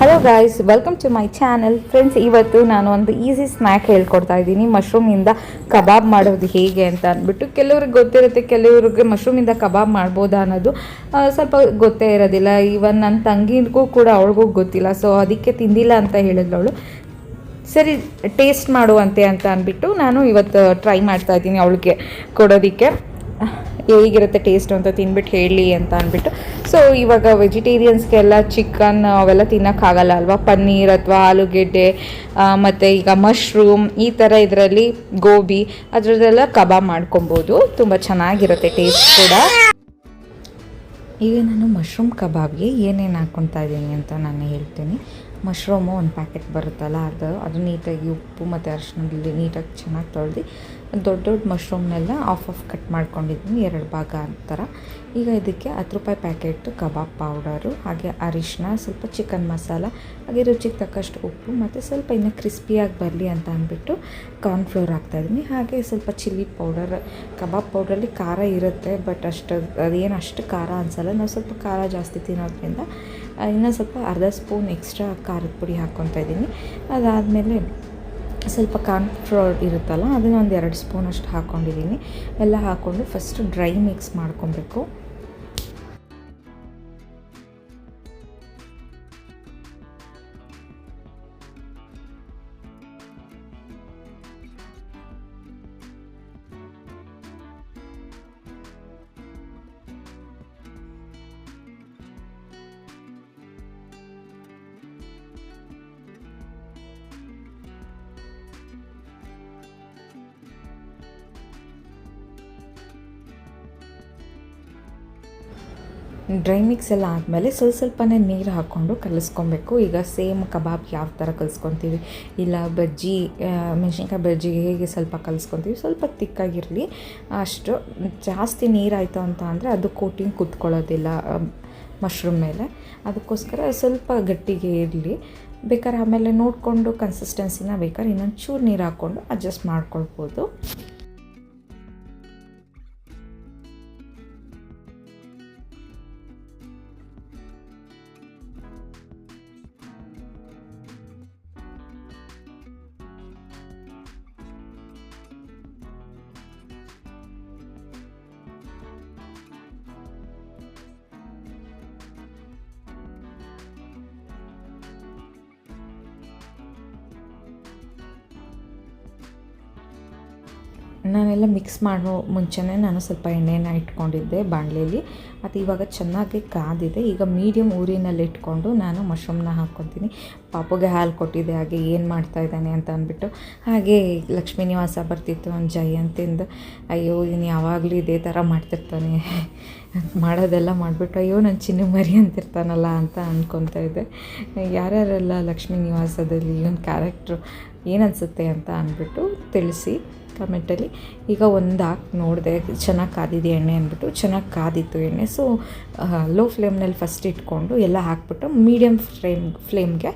Hello guys welcome to my channel friends ಇವತ್ತು ನಾನು ಒಂದು ಈಸಿ ಸ್ನ್ಯಾಕ್ ಹೇಳ್ಕೊಡ್ತಾ ಇದ್ದೀನಿ. ಮಶ್ರೂಮಿಂದ ಕಬಾಬ್ ಮಾಡೋದು ಹೇಗೆ ಅಂತ ಅಂದ್ಬಿಟ್ಟು ಕೆಲವ್ರಿಗೆ ಗೊತ್ತಿರುತ್ತೆ, ಕೆಲವ್ರಿಗೆ ಮಶ್ರೂಮಿಂದ ಕಬಾಬ್ ಮಾಡ್ಬೋದಾ ಅನ್ನೋದು ಸ್ವಲ್ಪ ಗೊತ್ತೇ ಇರೋದಿಲ್ಲ. ಈವನ್ ನನ್ನ ತಂಗಿಗೂ ಕೂಡ ಅವಳಿಗೂ ಗೊತ್ತಿಲ್ಲ ಸೊ ಅದಕ್ಕೆ ತಿಂದಿಲ್ಲ ಅಂತ ಹೇಳಿದ್ಲವಳು. ಸರಿ ಟೇಸ್ಟ್ ಮಾಡುವಂತೆ ಅಂತ ಅಂದ್ಬಿಟ್ಟು ನಾನು ಇವತ್ತು ಟ್ರೈ ಮಾಡ್ತಾ ಇದ್ದೀನಿ ಅವಳಿಗೆ ಕೊಡೋದಕ್ಕೆ. ಹೇಗಿರುತ್ತೆ ಟೇಸ್ಟ್ ಅಂತ ತಿನ್ಬಿಟ್ಟು ಹೇಳಿ ಅಂತ ಅಂದ್ಬಿಟ್ಟು. ಸೊ ಇವಾಗ ವೆಜಿಟೇರಿಯನ್ಸ್ಗೆಲ್ಲ ಚಿಕನ್ ಅವೆಲ್ಲ ತಿನ್ನೋಕ್ಕಾಗಲ್ಲ ಅಲ್ವಾ? ಪನ್ನೀರ್ ಅಥವಾ ಆಲೂಗೆಡ್ಡೆ ಮತ್ತು ಈಗ ಮಶ್ರೂಮ್ ಈ ಥರ ಇದರಲ್ಲಿ ಗೋಬಿ ಅದರದ್ದೆಲ್ಲ ಕಬಾಬ್ ಮಾಡ್ಕೊಬೋದು. ತುಂಬ ಚೆನ್ನಾಗಿರುತ್ತೆ ಟೇಸ್ಟ್ ಕೂಡ. ಈಗ ನಾನು ಮಶ್ರೂಮ್ ಕಬಾಬ್ಗೆ ಏನೇನು ಹಾಕ್ಕೊತಾ ಇದ್ದೀನಿ ಅಂತ ನಾನು ಹೇಳ್ತೀನಿ. ಮಶ್ರೂಮು ಒಂದು ಪ್ಯಾಕೆಟ್ ಬರುತ್ತಲ್ಲ ಅದು ಅದು ನೀಟಾಗಿ ಉಪ್ಪು ಮತ್ತು ಅರಿಶಿನ ನೀಟಾಗಿ ಚೆನ್ನಾಗಿ ತೊಳೆದು ದೊಡ್ಡ ದೊಡ್ಡ ಮಶ್ರೂಮ್ನೆಲ್ಲ ಆಫ್ ಆಫ್ ಕಟ್ ಮಾಡ್ಕೊಂಡಿದ್ದೀನಿ ಎರಡು ಭಾಗ ಅಂತಾರ. ಈಗ ಇದಕ್ಕೆ ಹತ್ತು ರೂಪಾಯಿ ಪ್ಯಾಕೆಟ್ ಕಬಾಬ್ ಪೌಡರು, ಹಾಗೆ ಅರಿಶಿನ ಸ್ವಲ್ಪ ಚಿಕನ್ ಮಸಾಲ, ಹಾಗೆ ರುಚಿಗೆ ತಕ್ಕಷ್ಟು ಉಪ್ಪು, ಮತ್ತು ಸ್ವಲ್ಪ ಇನ್ನು ಕ್ರಿಸ್ಪಿಯಾಗಿ ಬರಲಿ ಅಂತ ಅಂದ್ಬಿಟ್ಟು ಕಾರ್ನ್ಫ್ಲೋರ್ ಹಾಕ್ತಾಯಿದ್ದೀನಿ ಹಾಗೆ ಸ್ವಲ್ಪ ಚಿಲ್ಲಿ ಪೌಡರ್, ಕಬಾಬ್ ಪೌಡ್ರಲ್ಲಿ ಖಾರ ಇರುತ್ತೆ, ಬಟ್ ಅಷ್ಟು, ಅದೇನು ಅಷ್ಟು ಖಾರ ಅನಿಸಲ್ಲ. ನಾವು ಸ್ವಲ್ಪ ಖಾರ ಜಾಸ್ತಿ ತಿನ್ನೋದ್ರಿಂದ, ಇನ್ನೂ ಸ್ವಲ್ಪ ಅರ್ಧ ಸ್ಪೂನ್ ಎಕ್ಸ್ಟ್ರಾ ಖಾರದ ಪುಡಿ ಹಾಕ್ಕೊತಾ ಇದ್ದೀನಿ ಅದಾದಮೇಲೆ ಸ್ವಲ್ಪ ಕಾರ್ನ್ಫ್ಲೋರ್ ಇರುತ್ತಲ್ಲ ಅದನ್ನು ಒಂದು ಎರಡು ಸ್ಪೂನ್ ಅಷ್ಟು ಹಾಕ್ಕೊಂಡಿದ್ದೀನಿ ಎಲ್ಲ ಹಾಕ್ಕೊಂಡು ಫಸ್ಟು ಡ್ರೈ ಮಿಕ್ಸ್ ಮಾಡ್ಕೊಬೇಕು. ಡ್ರೈ ಮಿಕ್ಸ್ ಎಲ್ಲ ಆದಮೇಲೆ ಸ್ವಲ್ಪ ಸ್ವಲ್ಪನೇ ನೀರು ಹಾಕ್ಕೊಂಡು ಕಲಿಸ್ಕೊಬೇಕು. ಈಗ ಸೇಮ್ ಕಬಾಬ್ ಯಾವ ಥರ ಕಲಿಸ್ಕೊತೀವಿ? ಇಲ್ಲ ಬಜ್ಜಿ ಮೆಣಸಿನ್ಕಾಯಿ ಬಜ್ಜಿಗೆ ಹೇಗೆ ಸ್ವಲ್ಪ ಕಲಿಸ್ಕೊತೀವಿ? ಸ್ವಲ್ಪ ತಿಕ್ಕಾಗಿರಲಿ. ಅಷ್ಟು ಜಾಸ್ತಿ ನೀರಾಯಿತು ಅಂತ ಅಂದರೆ ಅದು ಕೋಟಿಂಗ್ ಕುತ್ಕೊಳ್ಳೋದಿಲ್ಲ ಮಶ್ರೂಮ್ ಮೇಲೆ. ಅದಕ್ಕೋಸ್ಕರ ಸ್ವಲ್ಪ ಗಟ್ಟಿಗೆ ಇರಲಿ. ಬೇಕಾದ್ರೆ ಆಮೇಲೆ ನೋಡಿಕೊಂಡು ಕನ್ಸಿಸ್ಟೆನ್ಸಿನ ಬೇಕಾದ್ರೆ ಇನ್ನೊಂದು ಚೂರು ನೀರು ಹಾಕ್ಕೊಂಡು ಅಡ್ಜಸ್ಟ್ ಮಾಡ್ಕೊಳ್ಬೋದು. ನಾನೆಲ್ಲ ಮಿಕ್ಸ್ ಮಾಡೋ ಮುಂಚೆನೇ ನಾನು ಸ್ವಲ್ಪ ಎಣ್ಣೆನ ಇಟ್ಕೊಂಡಿದ್ದೆ ಬಾಣಲೆಯಲ್ಲಿ ಮತ್ತು ಇವಾಗ ಚೆನ್ನಾಗಿ ಕಾದಿದೆ. ಈಗ ಮೀಡಿಯಮ್ ಊರಿನಲ್ಲಿ ಇಟ್ಕೊಂಡು ನಾನು ಮಶ್ರೂಮ್ನ ಹಾಕ್ಕೊತೀನಿ. ಪಾಪುಗೆ ಹಾಲು ಕೊಟ್ಟಿದ್ದೆ ಹಾಗೆ ಏನು ಮಾಡ್ತಾ ಇದ್ದಾನೆ ಅಂತ ಅಂದ್ಬಿಟ್ಟು. ಹಾಗೆ ಲಕ್ಷ್ಮೀ ನಿವಾಸ ಬರ್ತಿತ್ತು ಒಂದು ಜಯಂತಿಂದ. ಅಯ್ಯೋ ಇನ್ನು ಯಾವಾಗಲೂ ಇದೇ ಥರ ಮಾಡ್ತಿರ್ತಾನೆ. ಮಾಡೋದೆಲ್ಲ ಮಾಡಿಬಿಟ್ಟು, ಅಯ್ಯೋ, ನಾನು ಚಿನ್ನ ಮರಿ ಅಂತಿರ್ತಾನಲ್ಲ ಅಂತ ಅಂದ್ಕೊತಾ ಇದ್ದೆ. ಯಾರ್ಯಾರೆಲ್ಲ ಲಕ್ಷ್ಮೀ ನಿವಾಸದಲ್ಲಿ ಇವನ್ ಕ್ಯಾರೆಕ್ಟ್ರು ಏನನ್ಸುತ್ತೆ ಅಂತ ಅಂದ್ಬಿಟ್ಟು ತಿಳಿಸಿ. ಕಮೆಂಟಲ್ಲಿ ಈಗ ಒಂದು ಹಾಕಿ ನೋಡಿದೆ, ಚೆನ್ನಾಗಿ ಕಾದಿದೆ ಎಣ್ಣೆ ಅಂದ್ಬಿಟ್ಟು, ಚೆನ್ನಾಗಿ ಕಾದಿತ್ತು ಎಣ್ಣೆ. ಸೊ ಲೋ ಫ್ಲೇಮ್ನಲ್ಲಿ ಫಸ್ಟ್ ಇಟ್ಕೊಂಡು ಎಲ್ಲ ಹಾಕ್ಬಿಟ್ಟು ಮೀಡಿಯಮ್ ಫ್ಲೇಮ್ ಫ್ಲೇಮ್ಗೆ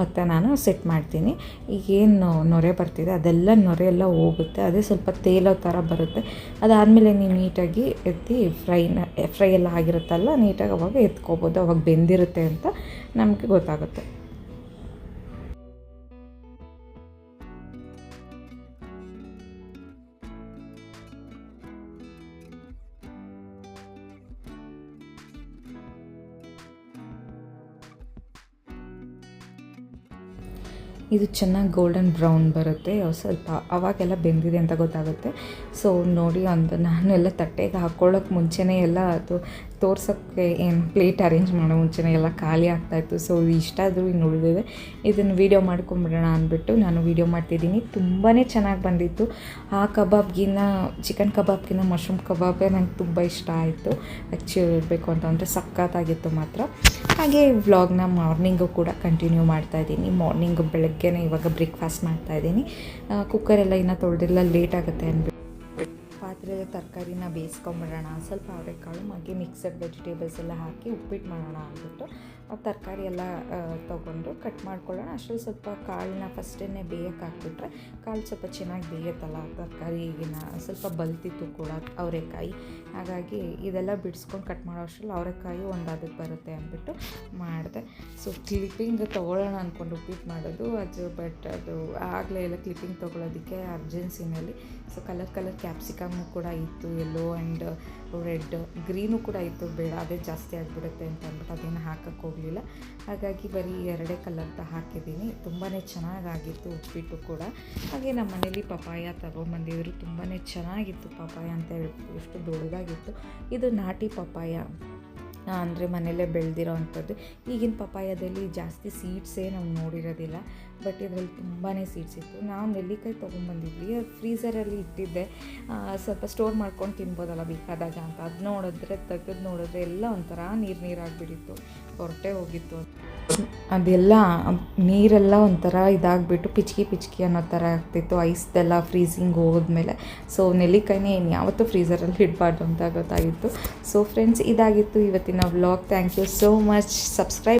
ಮತ್ತು ನಾನು ಸೆಟ್ ಮಾಡ್ತೀನಿ. ಈಗ ಏನು ನೊರೆ ಬರ್ತಿದೆ, ಅದೆಲ್ಲ ನೊರೆ ಎಲ್ಲ ಹೋಗುತ್ತೆ. ಅದೇ ಸ್ವಲ್ಪ ತೇಲೋ ಥರ ಬರುತ್ತೆ. ಅದಾದಮೇಲೆ ನೀವು ನೀಟಾಗಿ ಎತ್ತಿ ಫ್ರೈನ ಫ್ರೈ ಎಲ್ಲ ಆಗಿರುತ್ತಲ್ಲ, ನೀಟಾಗಿ ಅವಾಗ ಎತ್ಕೋಬೋದು. ಅವಾಗ ಬೆಂದಿರುತ್ತೆ ಅಂತ ನಮಗೆ ಗೊತ್ತಾಗುತ್ತೆ. ಇದು ಚೆನ್ನಾಗಿ ಗೋಲ್ಡನ್ ಬ್ರೌನ್ ಬರುತ್ತೆ. ಸ್ವಲ್ಪ ಅವಾಗೆಲ್ಲ ಬೆಂದಿದೆ ಅಂತ ಗೊತ್ತಾಗುತ್ತೆ. ಸೊ ನೋಡಿ ಒಂದು ನಾನು ಎಲ್ಲ ತಟ್ಟೆಗೆ ಹಾಕ್ಕೊಳ್ಳೋಕೆ ಮುಂಚೆನೇ ಎಲ್ಲ ಅದು ತೋರ್ಸೋಕ್ಕೆ ಏನು ಪ್ಲೇಟ್ ಅರೇಂಜ್ ಮಾಡೋ ಮುಂಚೆನೇ ಎಲ್ಲ ಖಾಲಿ ಆಗ್ತಾಯಿತ್ತು ಸೊ ಇಷ್ಟ ಆದರೂ ಇನ್ನು ಉಳಿದಿದೆ. ಇದನ್ನು ವೀಡಿಯೋ ಮಾಡ್ಕೊಂಬಿಡೋಣ ಅಂದ್ಬಿಟ್ಟು ನಾನು ವೀಡಿಯೋ ಮಾಡ್ತಿದ್ದೀನಿ. ತುಂಬಾ ಚೆನ್ನಾಗಿ ಬಂದಿತ್ತು. ಆ ಕಬಾಬ್ಗಿನ್ನ ಚಿಕನ್ ಕಬಾಬ್ಗಿನ್ನ ಮಶ್ರೂಮ್ ಕಬಾಬೇ ನಂಗೆ ತುಂಬ ಇಷ್ಟ ಆಯಿತು. ಆ್ಯಕ್ಚುಲಿ ಇರಬೇಕು ಅಂತಂದರೆ ಸಖತ್ತಾಗಿತ್ತು ಮಾತ್ರ. ಹಾಗೆ ವ್ಲಾಗ್ನ ಮಾರ್ನಿಂಗು ಕೂಡ ಕಂಟಿನ್ಯೂ ಮಾಡ್ತಾ ಇದ್ದೀನಿ. ಮಾರ್ನಿಂಗು ಬೆಳಗ್ಗೆನೇ ಇವಾಗ ಬ್ರೇಕ್ಫಾಸ್ಟ್ ಮಾಡ್ತಾಯಿದ್ದೀನಿ ಕುಕ್ಕರೆಲ್ಲ ಇನ್ನೂ ತೊಳೆದಿಲ್ಲ ಲೇಟ್ ಆಗುತ್ತೆ ಅಂದ್ಬಿಟ್ಟು. ಪಾತ್ರೆ ಅದರಲ್ಲೇ ತರಕಾರಿನ ಬೇಯಿಸ್ಕೊಂಬಿಡೋಣ. ಸ್ವಲ್ಪ ಅವರೆಕಾಳು ಹಾಗೆ ಮಿಕ್ಸಡ್ ವೆಜಿಟೇಬಲ್ಸ್ ಎಲ್ಲ ಹಾಕಿ ಉಪ್ಪಿಟ್ಟು ಮಾಡೋಣ ಅಂದ್ಬಿಟ್ಟು ತರಕಾರಿ ಎಲ್ಲ ತೊಗೊಂಡು ಕಟ್ ಮಾಡ್ಕೊಳ್ಳೋಣ. ಅಷ್ಟರಲ್ಲಿ ಸ್ವಲ್ಪ ಕಾಳನ್ನ ಫಸ್ಟೇ ಬೇಯಕ್ಕೆ ಹಾಕ್ಬಿಟ್ರೆ ಕಾಳು ಸ್ವಲ್ಪ ಚೆನ್ನಾಗಿ ಬೇಯುತ್ತಲ್ಲ ತರಕಾರಿಗಿನ. ಸ್ವಲ್ಪ ಬಲ್ತಿತ್ತು ಕೂಡ ಅವರೆಕಾಯಿ. ಹಾಗಾಗಿ ಇದೆಲ್ಲ ಬಿಡಿಸ್ಕೊಂಡು ಕಟ್ ಮಾಡೋ ಅಷ್ಟರಲ್ಲಿ ಅವರೆಕಾಯಿ ಒಂದು ಅದಕ್ಕೆ ಬರುತ್ತೆ ಅಂದ್ಬಿಟ್ಟು ಮಾಡಿದೆ. ಸೊ ಕ್ಲಿಪ್ಪಿಂಗ್ ತೊಗೊಳ್ಳೋಣ ಅಂದ್ಕೊಂಡು ಉಪ್ಪಿಟ್ಟು ಮಾಡೋದು, ಅದು ಬಟ್ ಅದು ಆಗಲೇ ಎಲ್ಲ ಕ್ಲಿಪ್ಪಿಂಗ್ ತೊಗೊಳೋದಕ್ಕೆ ಅರ್ಜೆನ್ಸಿನಲ್ಲಿ ಸೊ ಕಲರ್ ಕಲರ್ ಕ್ಯಾಪ್ಸಿಕಮ್ಮು ಕೂಡ ಇತ್ತು ಎಲ್ಲೋ ಆ್ಯಂಡ್ ರೆಡ್ ಗ್ರೀನು ಕೂಡ ಇತ್ತು, ಬೇಡ, ಅದೇ ಜಾಸ್ತಿ ಆಗಿಬಿಡುತ್ತೆ ಅಂತ ಅಂದ್ಬಿಟ್ಟು ಅದೇನು ಹಾಕಕ್ಕೆ ಹೋಗಲಿಲ್ಲ. ಹಾಗಾಗಿ ಬರೀ ಎರಡೇ ಕಲರ್ದ ಹಾಕಿದ್ದೀನಿ. ತುಂಬಾ ಚೆನ್ನಾಗಾಗಿತ್ತು ಉಪ್ಪಿಟ್ಟು ಕೂಡ. ಹಾಗೆ ನಮ್ಮ ಮನೇಲಿ ಪಪಾಯ ತಗೊಂಬಂದಿದ್ರು ತುಂಬಾ ಚೆನ್ನಾಗಿತ್ತು ಪಪಾಯ ಅಂತ ಹೇಳ್ಬಿಟ್ಟು ಎಷ್ಟು ದೊಡ್ಡದಾಗಿತ್ತು ಇದು ನಾಟಿ ಪಪಾಯ ಅಂದರೆ ಮನೆಯಲ್ಲೇ ಬೆಳೆದಿರೋ ಅಂಥದ್ದು. ಈಗಿನ ಪಪಾಯದಲ್ಲಿ ಜಾಸ್ತಿ ಸೀಡ್ಸೇ ನಾವು ನೋಡಿರೋದಿಲ್ಲ ಬಟ್ ಇದರಲ್ಲಿ ತುಂಬಾ ಸೀಡ್ಸ್ ಇತ್ತು. ನಾವು ನೆಲ್ಲಿಕಾಯಿ ತೊಗೊಂಬಂದಿದ್ವಿ ಅದು ಫ್ರೀಝರಲ್ಲಿ ಇಟ್ಟಿದ್ದೆ. ಸ್ವಲ್ಪ ಸ್ಟೋರ್ ಮಾಡ್ಕೊಂಡು ತಿನ್ಬೋದಲ್ಲ ಬೇಕಾದಾಗ ಅಂತ. ಅದು ನೋಡಿದ್ರೆ, ತೆಗೆದು ನೋಡಿದ್ರೆ ಎಲ್ಲ ಒಂಥರ ನೀರು ನೀರಾಗಿಬಿಟ್ಟಿತ್ತು. ಹೊರಟೆ ಹೋಗಿತ್ತು ಅದೆಲ್ಲ, ನೀರೆಲ್ಲ ಒಂಥರ ಇದಾಗಿಬಿಟ್ಟು ಪಿಚ್ಕಿ ಪಿಚ್ಕಿ ಅನ್ನೋ ಥರ ಆಗ್ತಿತ್ತು. ಐಸ್ದೆಲ್ಲ ಫ್ರೀಸಿಂಗ್ ಹೋದ್ಮೇಲೆ. ಸೊ ನೆಲ್ಲಿಕಾಯಿನೇ ಇನ್ಯಾವತ್ತೂ ಫ್ರೀಝರಲ್ಲಿ ಇಡಬಾರ್ದು ಅಂತ ಗೊತ್ತಾಗಿತ್ತು. ಸೊ ಫ್ರೆಂಡ್ಸ್ ಇದಾಗಿತ್ತು. ಇವತ್ತಿನ vlog thank you so much subscribe